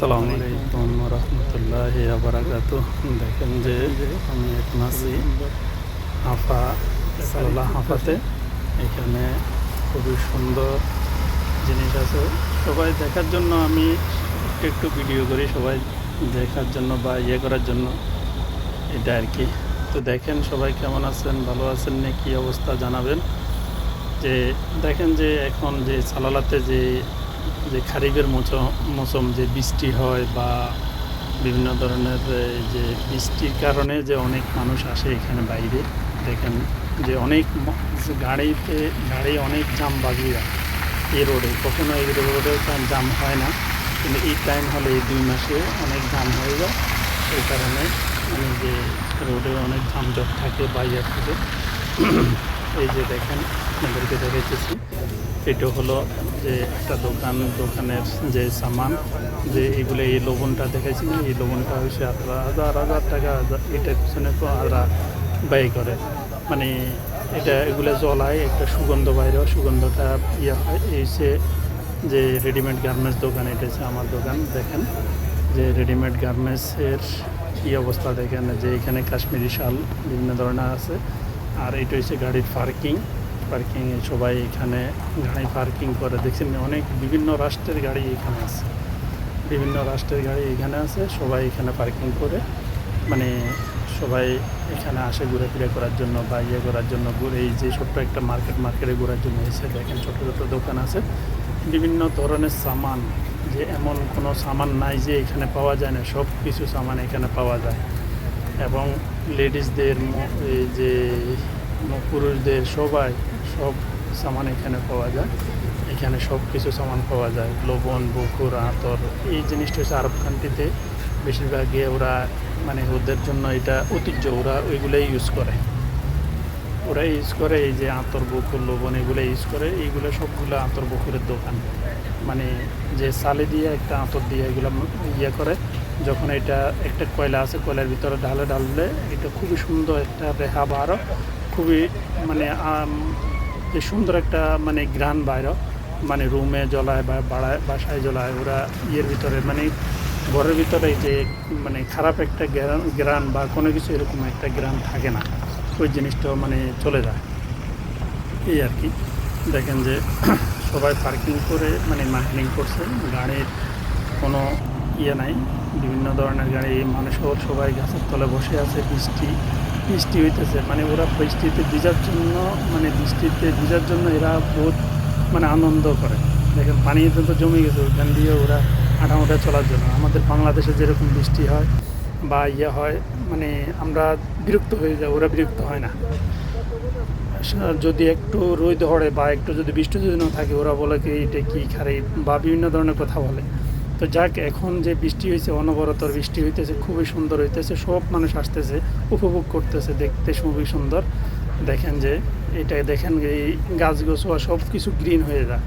আসসালামু আলাইকুম রহমতুল্লাহ আবরাকাত দেখেন যে আমি এখন আছি হাফা সাল্লাহ হাফাতে এখানে খুবই সুন্দর জিনিস আছে। সবাই দেখার জন্য আমি একটু একটু ভিডিও করি, সবাই দেখার জন্য বা ইয়ে করার জন্য। এটা আর কি। তো দেখেন সবাই কেমন আছেন, ভালো আছেন না কী অবস্থা জানাবেন। যে দেখেন যে এখন যে সালালাতে যে যে খারিফের মৌসুম যে বৃষ্টি হয় বা বিভিন্ন ধরনের যে বৃষ্টির কারণে যে অনেক মানুষ আসে এখানে বাইরে। দেখেন যে অনেক গাড়িতে, গাড়ি অনেক জাম বাগিয়ে যায় এই রোডে। কখনো এই রোডে জাম হয় না। কিন্তু এই টাইম হলে এই দুই মাসে অনেক জাম হয়ে যায়। এই কারণে মানে যে রোডে অনেক যানজট থাকে বা থাকে। এই যে দেখেন, আপনাদেরকে দেখেছি এটা হলো যে একটা দোকান, দোকানের যে সামান, যে এগুলো এই লবণটা দেখাইছি না এই লবণটা হচ্ছে আপনারা হাজার হাজার টাকা হাজার- এটার পিছনে তো আলাদা ব্যয় করে। মানে এটা এগুলো জ্বলায়, একটা সুগন্ধ বাইরেও সুগন্ধটা ইয়ে হয়। এই যে রেডিমেড গার্মেন্টস দোকান, এটা হচ্ছে আমার দোকান, দেখেন। যে রেডিমেড গার্মেন্টসের কী অবস্থা দেখেন? যে এখানে কাশ্মীরি শাল বিভিন্ন ধরনের আছে। আর এটা হচ্ছে গাড়ির পার্কিং পার্কিং সবাই এখানে গাড়ি পার্কিং করে। দেখছেন অনেক বিভিন্ন রাষ্ট্রের গাড়ি এখানে আছে। বিভিন্ন রাষ্ট্রের গাড়ি এখানে আছে, সবাই এখানে পার্কিং করে। মানে সবাই এখানে আসে ঘুরে ফিরে করার জন্য বা ইয়ে করার জন্য। ঘুরে এই যে ছোট্ট একটা মার্কেট মার্কেটে ঘোরার জন্য এসে দেখেন ছোটো ছোটো দোকান আছে। বিভিন্ন ধরনের সামান, যে এমন কোনো সামান নাই যে এখানে পাওয়া যায় না, সব কিছু সামান এখানে পাওয়া যায়। এবং লেডিসদের যে পুরুষদের সবাই সব সামান এখানে পাওয়া যায়। এখানে সব কিছু সামান পাওয়া যায়। লবণ, বকুর, আতর, এই জিনিসটা হচ্ছে আরব কান্ট্রিতে বেশিরভাগই ওরা মানে ওদের জন্য এটা ঐতিহ্য। ওরা ওইগুলোই ইউজ করে। ওরা ইউজ করে এই যে আতর, বকুর, লবণ এগুলো ইউজ করে। এইগুলো সবগুলো আতর, বকুরের দোকান। মানে যে সালে দিয়ে একটা আতর দিয়ে এগুলো ইয়ে করে, যখন এটা একটা কয়লা আছে, কয়লার ভিতরে ঢালে ঢাললে এটা খুবই সুন্দর একটা রেহা বারো খুবই মানে যে সুন্দর একটা মানে গ্রান বাইরো মানে রুমে জ্বলায় বা বাড়ায়, বাসায় জ্বলায়, ওরা ইয়ের ভিতরে মানে ঘরের ভিতরে যে মানে খারাপ একটা গ্রান বা কোনো কিছু এরকম একটা গ্রান থাকে না, ওই জিনিসটা মানে চলে যায়। এই আর কি। দেখেন যে সবাই পার্কিং করে মানে মার্কেটিং করছে, গাড়ির কোনো ইয়ে নাই, বিভিন্ন ধরনের গাড়ি, মানুষও সবাই গাছের তলে বসে আছে, বৃষ্টি বৃষ্টি হইতেছে। মানে ওরা বৃষ্টিতে ভিজার জন্য মানে বৃষ্টিতে ভিজার জন্য এরা বহুত মানে আনন্দ করে। দেখেন, পানি তো জমে গেছে, ওইখান দিয়ে ওরা হাঁটামোটা চলার জন্য। আমাদের বাংলাদেশে যেরকম বৃষ্টি হয় বা ইয়ে হয় মানে আমরা বিরক্ত হয়ে যাই, ওরা বিরক্ত হয় না। যদি একটু রোদ হড়ে বা একটু যদি বৃষ্টি যদি না থাকে, ওরা বলে কি, এটা কি খারে বা বিভিন্ন ধরনের কথা বলে। তো যাক, এখন যে বৃষ্টি হয়েছে অনবরতর বৃষ্টি হইতেছে, খুবই সুন্দর হইতেছে, সব মানুষ আসতেছে, উপভোগ করতেছে, দেখতে খুবই সুন্দর। দেখেন যে, এটা দেখেন এই গাছ সব কিছু গ্রিন হয়ে যায়।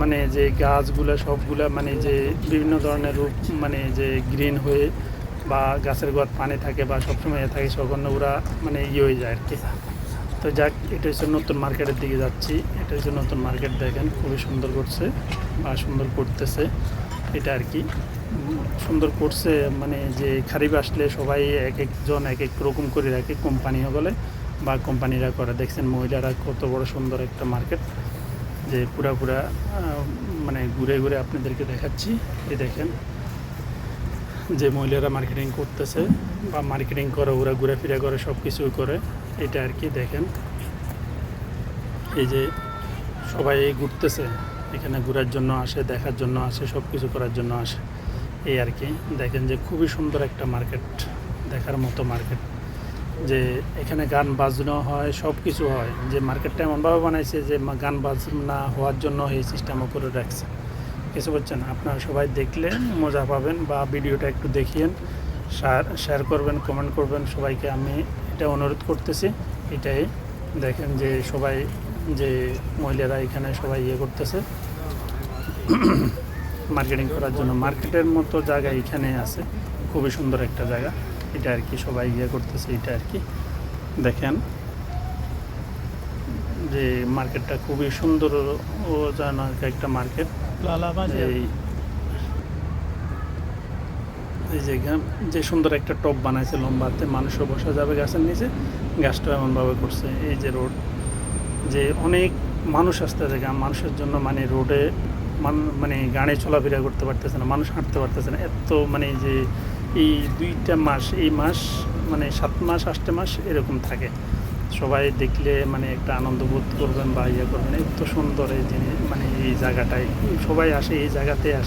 মানে যে গাছগুলো, সবগুলা মানে যে বিভিন্ন ধরনের রূপ মানে যে গ্রিন হয়ে বা গাছের গোয়াত পানি থাকে বা সবসময় থাকে তখন ওরা মানে ইয়ে হয়ে যায় আর কি তো যাক, এটা হচ্ছে নতুন মার্কেটের দিকে যাচ্ছি। এটা হচ্ছে নতুন মার্কেট, দেখেন, খুবই সুন্দর করছে বা সুন্দর করতেছে। এটা আর কি। সুন্দর করছে মানে যে খারিফ আসলে সবাই এক একজন এক এক রকম করে রাখে কোম্পানিও বলে বা কোম্পানিরা করে। দেখছেন মহিলারা কত বড় সুন্দর একটা মার্কেট যে পুরা পুরা মানে ঘুরে ঘুরে আপনাদেরকে দেখাচ্ছি। এই দেখেন, যে মহিলারা মার্কেটিং করতেছে বা মার্কেটিং করে, ওরা ঘুরে ফিরে করে সব কিছুই করে। এটা আর কি দেখেন। এই যে সবাই ঘুরতেছে। এখানে ঘোরার জন্য আসে, দেখার জন্য আসে সব কিছু করার জন্য আসে। এই আর কি। দেখেন যে খুবই সুন্দর একটা মার্কেট, দেখার মতো মার্কেট। যে এখানে গান বাজনা হয় সব কিছু হয়। যে মার্কেটটা এমনভাবে বানাইছে যে গান বাজনা হওয়ার জন্য এই সিস্টেমও করে রাখছে। কিছু বলছেন আপনারা সবাই দেখলে মজা পাবেন বা ভিডিওটা একটু দেখিয়েন শেয়ার শেয়ার করবেন কমেন্ট করবেন। সবাইকে আমি এটা অনুরোধ করতেছি। এটাই দেখেন যে সবাই যে মহিলারা এখানে সবাই ইয়ে করতেছে। মার্কেটিং করার জন্য। মার্কেটের মতো জায়গা এখানে আছে। খুবই সুন্দর একটা জায়গা। এটা আর কি সবাই ইয়ে করতেছে এটা আর কি। দেখেন যে মার্কেটটা খুবই সুন্দর ও জানা একটা মার্কেট। এই যে যে সুন্দর একটা টপ বানাইছে লম্বাতে মানুষও বসা যাবে গাছের নিচে। গাছটা এমনভাবে করছে। এই যে রোড। যে অনেক মানুষ আসতে থাকে মানুষের জন্য মানে রোডে মান গাড়ি চলাফেরা করতে পারতেছে না, মানুষ হাঁটতে পারতেছে না। এত মানে যে এই দুইটা মাস, এই মাস মানে সাত মাস আটটা মাস এরকম থাকে। সবাই দেখলে মানে একটা আনন্দ বোধ করবেন বা ইয়ে করবেন। এত সুন্দর এই জিনিস মানে এই জায়গাটায় সবাই আসে, এই জায়গাতে আসে।